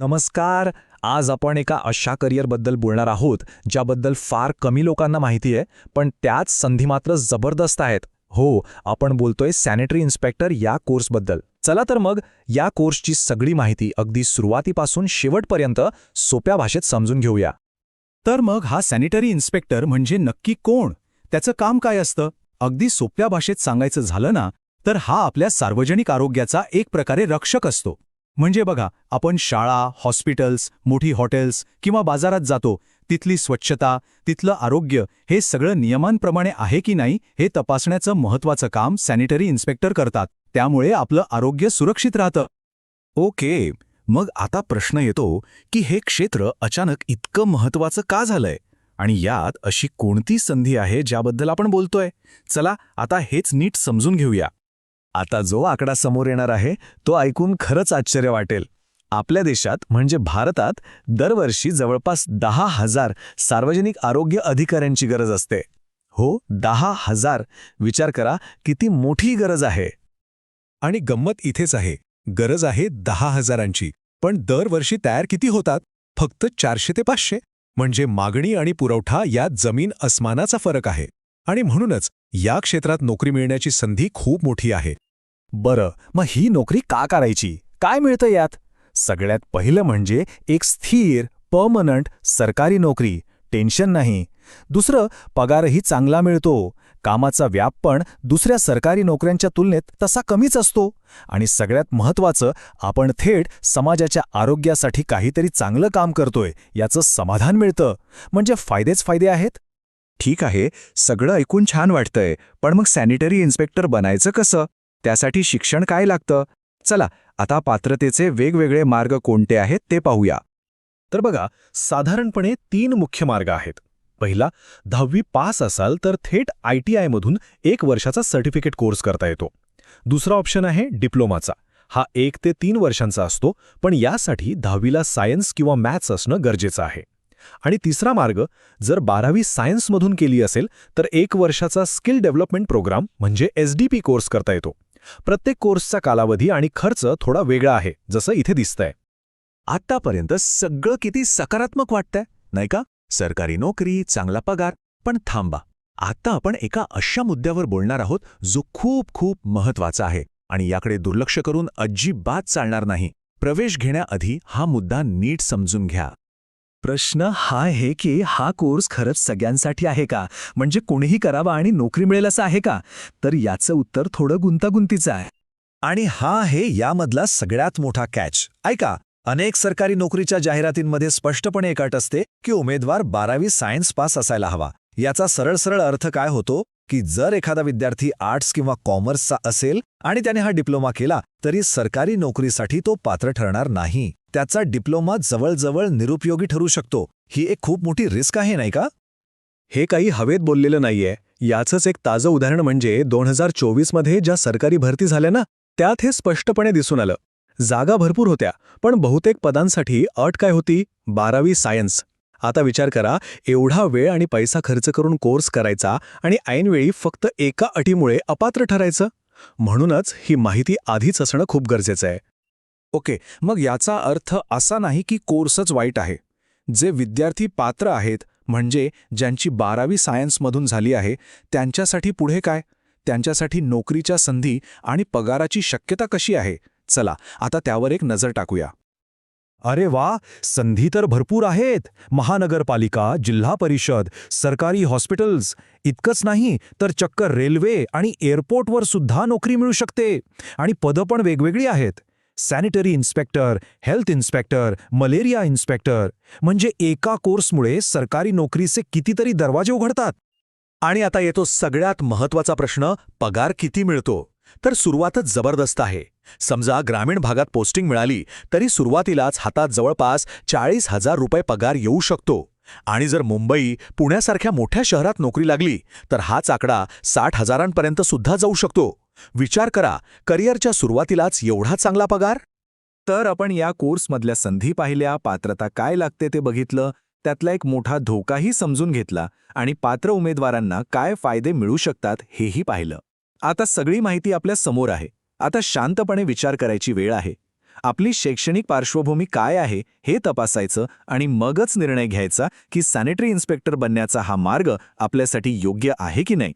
नमस्कार. आज आपण एका अशा करिअरबद्दल बोलणार आहोत ज्याबद्दल फार कमी लोकांना माहिती आहे पण त्याच संधी मात्र जबरदस्त आहेत. हो आपण बोलतोय सॅनिटरी इन्स्पेक्टर या कोर्सबद्दल चला तर मग या कोर्सची सगळी माहिती अगदी सुरुवातीपासून शेवटपर्यंत सोप्या भाषेत समजून घेऊया. तर मग हा सॅनिटरी इन्स्पेक्टर म्हणजे नक्की कोण? त्याचं काम काय असतं? अगदी सोप्या भाषेत सांगायचं झालं ना तर हा आपल्या सार्वजनिक आरोग्याचा एक प्रकारे रक्षक असतो. म्हणजे बघा आपण शाळा हॉस्पिटल्स मोठी हॉटेल्स किंवा बाजारात जातो तिथली स्वच्छता तिथलं आरोग्य हे सगळं नियमांप्रमाणे आहे की नाही हे तपासण्याचं महत्त्वाचं काम सॅनिटरी इन्स्पेक्टर करतात. त्यामुळे आपलं आरोग्य सुरक्षित राहतं. ओके मग आता प्रश्न येतो की हे क्षेत्र अचानक इतकं महत्वाचं का झालंय? आणि यात अशी कोणती संधी आहे ज्याबद्दल आपण बोलतोय? चला आता हेच नीट समजून घेऊया. आता जो आकडा समोर येणार आहे तो ऐकून खरंच आश्चर्य वाटेल. आपल्या देशात म्हणजे भारतात दरवर्षी जवळपास दहा हजार सार्वजनिक आरोग्य अधिकाऱ्यांची गरज असते. हो दहा हजार. विचार करा किती मोठी गरज आहे. आणि गंमत इथेच आहे. गरज आहे दहा हजारांची. पण दरवर्षी तयार किती होतात? फक्त चारशे ते पाचशे. म्हणजे मागणी आणि पुरवठा यात जमीन अस्मानाचा फरक आहे. आणि म्हणूनच या क्षेत्रात नोकरी मिळण्याची संधी खूप मोठी आहे. बरं मग ही नोकरी का करायची? काय मिळतं यात? सगळ्यात पहिलं म्हणजे एक स्थिर पर्मनंट सरकारी नोकरी टेन्शन नाही. दुसरं पगारही चांगला मिळतो. कामाचा व्याप पण दुसऱ्या सरकारी नोकऱ्यांच्या तुलनेत तसा कमीच असतो. आणि सगळ्यात महत्त्वाचं आपण थेट समाजाच्या आरोग्यासाठी काहीतरी चांगलं काम करतोय याचं समाधान मिळतं. म्हणजे फायदेच फायदे आहेत? ठीक आहे सगळं ऐकून छान वाटतंय. पण मग सॅनिटरी इन्स्पेक्टर बनायचं कसं? त्यासाठी शिक्षण काय लागतं? चला आता पात्रतेचे वेगवेगळे मार्ग कोणते आहेत ते पाहूया. तर बघा साधारणपणे तीन मुख्य मार्ग आहेत. पहिला दहावी पास असाल तर थेट आय टी आयमधून एक वर्षाचा सर्टिफिकेट कोर्स करता येतो. दुसरा ऑप्शन आहे डिप्लोमाचा. हा एक ते तीन वर्षांचा असतो पण यासाठी दहावीला सायन्स किंवा मॅथ्स असणं गरजेचं आहे. आणि तिसरा मार्ग जर बारावी सायन्समधून केली असेल तर एक वर्षाचा स्किल डेव्हलपमेंट प्रोग्राम म्हणजे एस डी पी कोर्स करता येतो. प्रत्येक कोर्सचा कालावधी आणि खर्च थोडा वेगळा आहे जसं इथे दिसतंय. आत्तापर्यंत सगळं किती सकारात्मक वाटतंय नाही का? सरकारी नोकरी चांगला पगार पण थांबा. आता आपण एका अशा मुद्द्यावर बोलणार आहोत जो खूप खूप महत्त्वाचा आहे आणि याकडे दुर्लक्ष करून अजिबात चालणार नाही. प्रवेश घेण्याआधी हा मुद्दा नीट समजून घ्या. प्रश्न हा आहे की हा कोर्स खरंच सगळ्यांसाठी आहे का? म्हणजे कोणीही करावा आणि नोकरी मिळेल असं आहे का? तर याचं उत्तर थोडं गुंतागुंतीचं आहे. आणि हा आहे यामधला सगळ्यात मोठा कॅच ऐका अनेक सरकारी नोकरीच्या जाहिरातींमध्ये स्पष्टपणे एक अट असते की उमेदवार बारावी सायन्स पास असायला हवा. याचा सरळ सरळ अर्थ काय होतो? की जर एखादा विद्यार्थी आर्ट्स किंवा कॉमर्सचा असेल आणि त्याने हा डिप्लोमा केला तरी सरकारी नोकरीसाठी तो पात्र ठरणार नाही. त्याचा डिप्लोमा जवळजवळ निरुपयोगी ठरू शकतो. ही एक खूप मोठी रिस्क आहे नाही का? हे काही हवेत बोललेलं नाहीये. याचंच एक ताजं उदाहरण म्हणजे दोन हजार चोवीसमध्ये ज्या सरकारी भरती झाल्या ना त्यात हे स्पष्टपणे दिसून आलं. जागा भरपूर होत्या पण बहुतेक पदांसाठी अट काय होती? बारावी सायन्स. आता विचार करा एवढा वेळ आणि पैसा खर्च करून कोर्स करायचा आणि ऐनवेळी फक्त एका अटीमुळे अपात्र ठरायचं? म्हणूनच ही माहिती आधीच असणं खूप गरजेचं आहे. ओके मग याचा अर्थ असा नाही की कोर्सच वाईट आहे. जे विद्यार्थी पात्र आहेत म्हणजे ज्यांची बारावी सायन्समधून झाली आहे त्यांच्यासाठी पुढे काय? त्यांच्यासाठी नोकरीच्या संधी आणि पगाराची शक्यता कशी आहे? चला आता त्यावर एक नजर टाकूया. अरे वा संधी तर भरपूर आहेत. महानगरपालिका जिल्हा परिषद सरकारी हॉस्पिटल्स इतकंच नाही तर चक्क रेल्वे आणि एअरपोर्टवर सुद्धा नोकरी मिळू शकते. आणि पदं पण वेगवेगळी आहेत. Sanitary inspector health inspector malaria inspector. म्हणजे एका कोर्समुळे सरकारी नोकरीचे कितीतरी दरवाजे उघडतात. आणि आता येतो सगळ्यात महत्त्वाचा प्रश्न पगार किती मिळतो? तर सुरुवातच जबरदस्त आहे. समजा ग्रामीण भागात पोस्टिंग मिळाली तरी सुरुवातीलाच हातात जवळपास चाळीस हजार रुपये पगार येऊ शकतो. आणि जर मुंबई पुण्यासारख्या मोठ्या शहरात नोकरी लागली तर हाच आकडा साठ हजारांपर्यंत सुद्धा जाऊ शकतो. विचार करा करिअरच्या सुरुवातीलाच एवढा चांगला पगार? तर आपण या कोर्समधल्या संधी पाहिल्या पात्रता काय लागते ते बघितलं त्यातला एक मोठा धोकाही समजून घेतला आणि पात्र उमेदवारांना काय फायदे मिळू शकतात हेही पाहिलं. आता सगळी माहिती आपल्यासमोर आहे. आता शांतपणे विचार करायची वेळ आहे. आपली शैक्षणिक पार्श्वभूमी काय आहे हे तपासायचं आणि मगच निर्णय घ्यायचा की सॅनिटरी इन्स्पेक्टर बनण्याचा हा मार्ग आपल्यासाठी योग्य आहे की नाही.